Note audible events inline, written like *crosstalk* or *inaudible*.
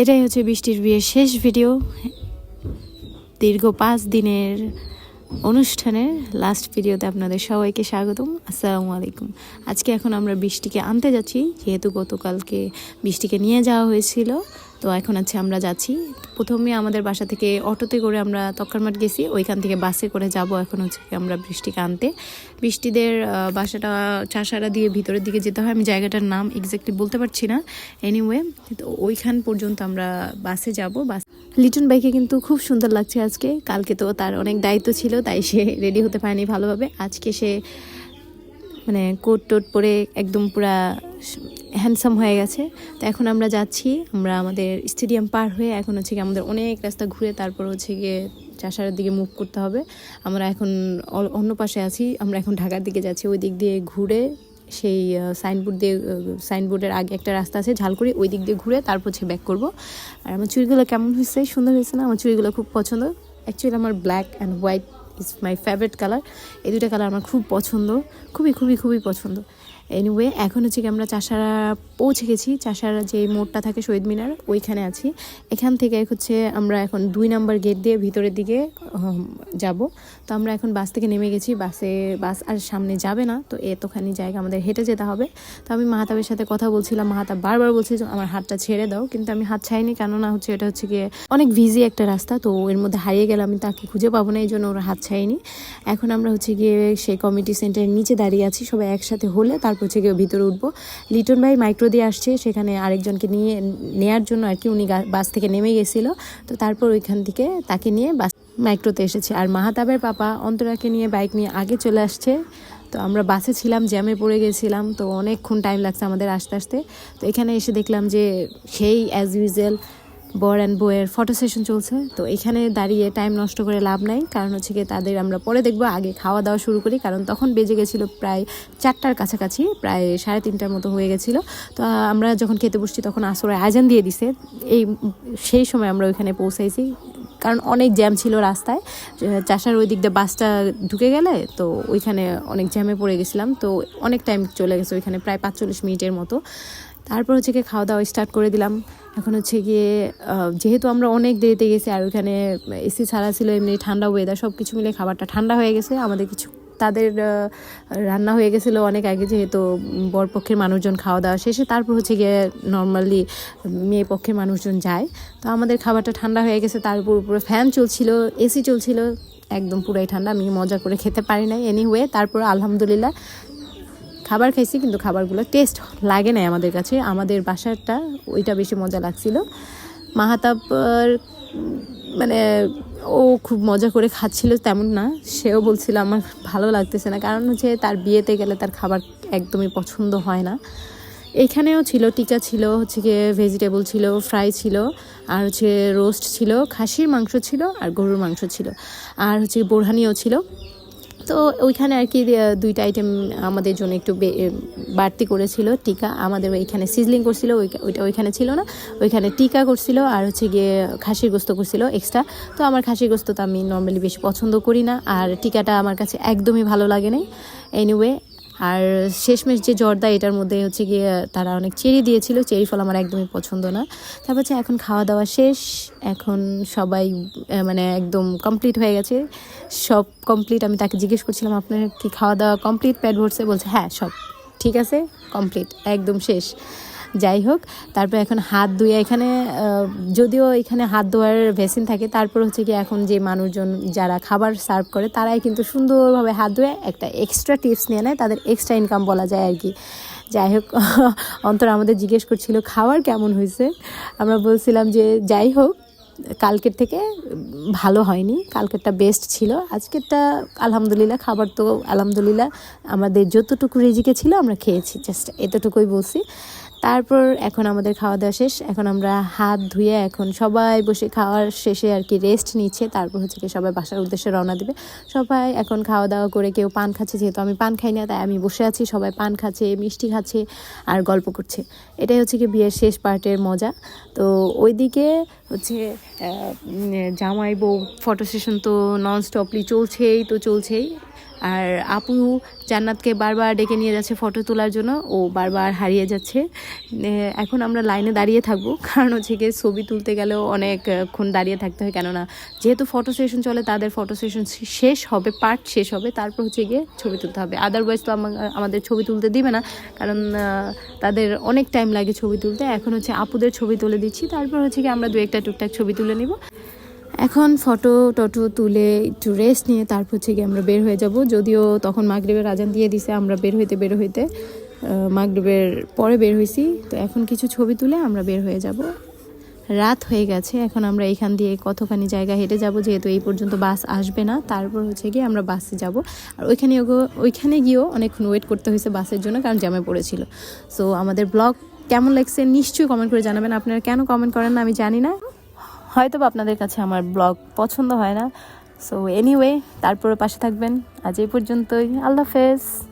এটাই হচ্ছে বৃষ্টির বিয়ের শেষ ভিডিও দীর্ঘ পাঁচ দিনের অনুষ্ঠানের লাস্ট ভিডিওতে আপনাদের সবাইকে স্বাগতম। আসসালামু আলাইকুম। আজকে এখন আমরা বৃষ্টিকে আনতে যাচ্ছি, যেহেতু গতকালকে বৃষ্টিকে নিয়ে যাওয়া হয়েছিল। তো এখন আছে, আমরা যাচ্ছি। প্রথমে আমাদের বাসা থেকে অটোতে করে আমরা তক্কারমাঠ গেছি, ওইখান থেকে বাসে করে যাব এখন হচ্ছে আমরা বৃষ্টিকে আনতে। বৃষ্টিদের বাসাটা চাষারা দিয়ে ভিতরের দিকে যেতে হয়, আমি জায়গাটার নাম এক্স্যাক্টলি বলতে পারছি না। এনিওয়ে তো ওইখান পর্যন্ত আমরা বাসে যাব। বাস লিটন বাইকে কিন্তু খুব সুন্দর লাগছে আজকে। কালকে তো তার অনেক দায়িত্ব ছিল, তাই সে রেডি হতে পারেনি ভালোভাবে। আজকে সে মানে কোট টোট পরে একদম পুরা হ্যান্ডসাম হয়ে গেছে। তো এখন আমরা যাচ্ছি, আমরা আমাদের স্টেডিয়াম পার হয়ে এখন হচ্ছে কি আমাদের অনেক রাস্তা ঘুরে তারপর হচ্ছে গিয়ে চাষারের দিকে মুভ করতে হবে। আমরা এখন অন্য পাশে আছি, আমরা এখন ঢাকার দিকে যাচ্ছি, ওই দিক দিয়ে ঘুরে সেই সাইনবোর্ড দিয়ে সাইনবোর্ডের আগে একটা রাস্তা আছে ঝালকুড়ি ওই দিক দিয়ে ঘুরে তারপর হচ্ছে ব্যাক করব। আর আমার চুড়িগুলো কেমন হয়েছে? সুন্দর হয়েছে না? আমার চুড়িগুলো খুব পছন্দ। অ্যাকচুয়ালি আমার black and white is my favourite colour এই দুটো কালার আমার খুব পছন্দ। খুবই খুবই খুবই পছন্দ। এনিওয়ে এখন হচ্ছে কি আমরা চাষারা পৌঁছে গেছি। চাষারা যে মোড়টা থাকে শহীদ মিনার, ওইখানে আছি। এখান থেকে হচ্ছে আমরা এখন দুই নাম্বার গেট দিয়ে ভিতরের দিকে যাব। তো আমরা এখন বাস থেকে নেমে গেছি। বাসে বাস আর সামনে যাবে না, তো এতখানি জায়গা আমাদের হেঁটে যেতে হবে। তো আমি মাহাতাবের সাথে কথা বলছিলাম। মাহাতাব বারবার বলছে যে, আমার হাতটা ছেড়ে দাও। কিন্তু আমি হাত ছাইনি, কেননা হচ্ছে এটা হচ্ছে গিয়ে অনেক ভিজি একটা রাস্তা। তো এর মধ্যে হারিয়ে গেলে আমি তাকে খুঁজে পাবো না, এই জন্য ওরা হাত ছাইনি। এখন আমরা হচ্ছে গিয়ে সেই কমিটি সেন্টারের নিচে দাঁড়িয়ে আছি। সবাই একসাথে হলে তারপর হচ্ছে গিয়ে ভিতরে উঠবো। লিটন ভাই মাইক্রো দিয়ে আসছে, সেখানে আরেকজনকে নিয়ে, নেয়ার জন্য আর কি উনি বাস থেকে নেমে গেছিল। তো তারপর ওইখান থেকে তাকে নিয়ে বাস মাইক্রোতে এসেছে। আর মাহাতাবের পাপা অন্তরাকে নিয়ে বাইক নিয়ে আগে চলে আসছে। তো আমরা বাসে ছিলাম, জ্যামে পড়ে গেছিলাম। তো অনেকক্ষণ টাইম লাগছে আমাদের আসতে আসতে। তো এখানে এসে দেখলাম যে সেই অ্যাজ ইউজুয়াল বর অ্যান্ড বইয়ের ফটো সেশন চলছে। তো এখানে দাঁড়িয়ে টাইম নষ্ট করে লাভ নাই। কারণ হচ্ছে কি তাদের আমরা পরে দেখব, আগে খাওয়া দাওয়া শুরু করি। কারণ তখন বেজে গেছিল প্রায় চারটার কাছাকাছি, প্রায় সাড়ে তিনটার মতো হয়ে গেছিল। তো আমরা যখন খেতে বসছি তখন আসরে আয়োজন দিয়ে দিছে। এই সেই সময় আমরা ওইখানে পৌঁছাইছি। কারণ অনেক জ্যাম ছিল রাস্তায়। চাষার ওই দিক দিয়ে বাসটা ঢুকে গেলে তো ওইখানে অনেক জ্যামে পড়ে গেছিলাম। তো অনেক টাইম চলে গেছে ওইখানে, প্রায় পাঁচচল্লিশ মিনিটের মতো। তারপর হচ্ছে গিয়ে খাওয়া দাওয়া স্টার্ট করে দিলাম। এখন হচ্ছে গিয়ে যেহেতু আমরা অনেক দেরিতে গেছি আর ওইখানে এসি ছাড়া ছিল, এমনি ঠান্ডা ওয়েদার সব কিছু মিলে খাবারটা ঠান্ডা হয়ে গেছে। আমাদের কিছু, তাদের রান্না হয়ে গেছিল অনেক আগে, যেহেতু বরপক্ষের মানুষজন খাওয়া দাওয়া শেষে, তারপর হচ্ছে গিয়ে নর্মালি মেয়ে পক্ষের মানুষজন যায়। তো আমাদের খাবারটা ঠান্ডা হয়ে গেছে তার উপর উপরে ফ্যান চলছিল এসি চলছিল, একদম পুরাই ঠান্ডা, আমি মজা করে খেতে পারি নাই। এনিওয়ে তারপর আলহামদুলিল্লাহ খাবার খাইছি, কিন্তু খাবারগুলো টেস্ট লাগে নাই আমাদের কাছে। আমাদের বাসারটা ওইটা বেশি মজা লাগছিল। মাহাতাবার মানে ও খুব মজা করে খাচ্ছিল তেমন না। সেও বলছিল, আমার ভালো লাগতেছে না। কারণ হচ্ছে তার বিয়েতে গেলে তার খাবার একদমই পছন্দ হয় না। এখানেও ছিল, টিকা ছিল, হচ্ছে গিয়ে ভেজিটেবল ছিল ফ্রাই ছিল, আর হচ্ছে রোস্ট ছিল, খাসির মাংস ছিল, আর গরুর মাংস ছিল। আর হচ্ছে বোরহানিও ছিল। তো ওইখানে আর কি দুইটা আইটেম আমাদের জন্য একটু বাড়তি করেছিল। টিকা, আমাদের ওইখানে সিজলিং করছিল, ওই- ওইটা ওইখানে ছিল না। ওইখানে টিকা করছিল আর হচ্ছে গিয়ে খাসির গোস্ত করছিল এক্সট্রা তো আমার খাসির গোস্ত তো আমি নর্মালি বেশি পছন্দ করি না। আর টিকাটা আমার কাছে একদমই ভালো লাগে নাই। এনিওয়ে আর শেষমেশ যে জর্দা, এটার মধ্যে হচ্ছে গিয়ে তারা অনেক চেরি দিয়েছিল। চেরি ফল আমার একদমই পছন্দ না। তারপর হচ্ছে এখন খাওয়া দাওয়া শেষ। এখন সবাই মানে একদম কমপ্লিট হয়ে গেছে। সব কমপ্লিট আমি তাকে জিজ্ঞেস করছিলাম, আপনার কি খাওয়া দাওয়া কমপ্লিট প্যাড ভরছে বলছে হ্যাঁ সব। ঠিক আছে কমপ্লিট একদম শেষ। যাই হোক, তারপর এখন হাত ধুয়ে এখানে যদিও এখানে হাত ধোয়ার ভেসিন থাকে, তারপর হচ্ছে কি এখন যে মানুষজন যারা খাবার সার্ভ করে, তারাই কিন্তু সুন্দরভাবে হাত ধুয়ে একটা এক্সট্রা টিপস নিয়ে নেয়, তাদের এক্সট্রা ইনকাম বলা যায় আর কি। যাই হোক, *laughs* অন্তর আমাদের জিজ্ঞেস করছিল খাবার কেমন হয়েছে? আমরা বলছিলাম যে, যাই হোক, কালকের থেকে ভালো হয়নি, কালকেরটা বেস্ট ছিল, আজকেরটা আলহামদুলিল্লাহ, খাবার তো আলহামদুলিল্লাহ আমাদের যতটুকু রেজিকে ছিল আমরা খেয়েছি জাস্ট এতটুকুই বলছি। তারপর এখন আমাদের খাওয়া দাওয়া শেষ। এখন আমরা হাত ধুয়ে এখন সবাই বসে খাওয়ার শেষে আর কি রেস্ট নিচ্ছে। তারপর হচ্ছে কি সবাই বাসার উদ্দেশ্যে রওনা দেবে। সবাই এখন খাওয়া দাওয়া করে কেউ পান খাচ্ছে, যেহেতু আমি পান খাই না, তাই আমি বসে আছি। সবাই পান খাচ্ছে, মিষ্টি খাচ্ছে আর গল্প করছে। এটাই হচ্ছে কি বিয়ের শেষ পার্টের মজা। তো ওইদিকে হচ্ছে জামাই বউ ফটো সেশন তো নন স্টপলি চলছেই, তো চলছেই। আর আপু জান্নাতকে বারবার ডেকে নিয়ে যাচ্ছে ফটো তোলার জন্য। ও বারবার হারিয়ে যাচ্ছে। এখন আমরা লাইনে দাঁড়িয়ে থাকব। *laughs* কারণ হচ্ছে গিয়ে ছবি তুলতে গেলেও অনেকক্ষণ দাঁড়িয়ে থাকতে হয়। কেননা যেহেতু ফটো সেশন চলে, তাদের ফটো সেশন শেষ হবে পার্ট শেষ হবে। তারপর হচ্ছে গিয়ে ছবি তুলতে হবে। আদারওয়াইজ তো আমা- আমাদের ছবি তুলতে দিবে না। কারণ তাদের অনেক টাইম লাগে ছবি তুলতে। এখন হচ্ছে আপুদের ছবি তুলে দিচ্ছি। তারপর হচ্ছে কি আমরা দু একটা টুকটাক ছবি তুলে নিব। এখন ফটো টটো তুলে একটু রেস্ট নিয়ে তারপর হচ্ছে গিয়ে আমরা বের হয়ে যাব। যদিও তখন মাগরিবের আজান দিয়ে দিছে, আমরা বের হইতে বের হইতে মাগরিবের পরে বের হয়েছি তো এখন কিছু ছবি তুলে আমরা বের হয়ে যাব। রাত হয়ে গেছে, এখন আমরা এখান দিয়ে কতখানি জায়গা হেঁটে যাব যেহেতু এই পর্যন্ত বাস আসবে না। তারপর হচ্ছে গিয়ে আমরা বাসে যাব। আর ওইখানে ওইখানে গিয়েও অনেকক্ষণ ওয়েট করতে হয়েছে বাসের জন্য, কারণ জ্যামে পড়েছিল। সো আমাদের ব্লগ কেমন লাগছে নিশ্চয়ই কমেন্ট করে জানাবেন। আপনারা কেন কমেন্ট করেন না আমি জানি না। হয়তো আপনাদের কাছে আমার ব্লগ পছন্দ হয় না। সো এনিওয়ে তারপরে পাশে থাকবেন। আজ এই পর্যন্তই। আল্লাহ হাফেজ।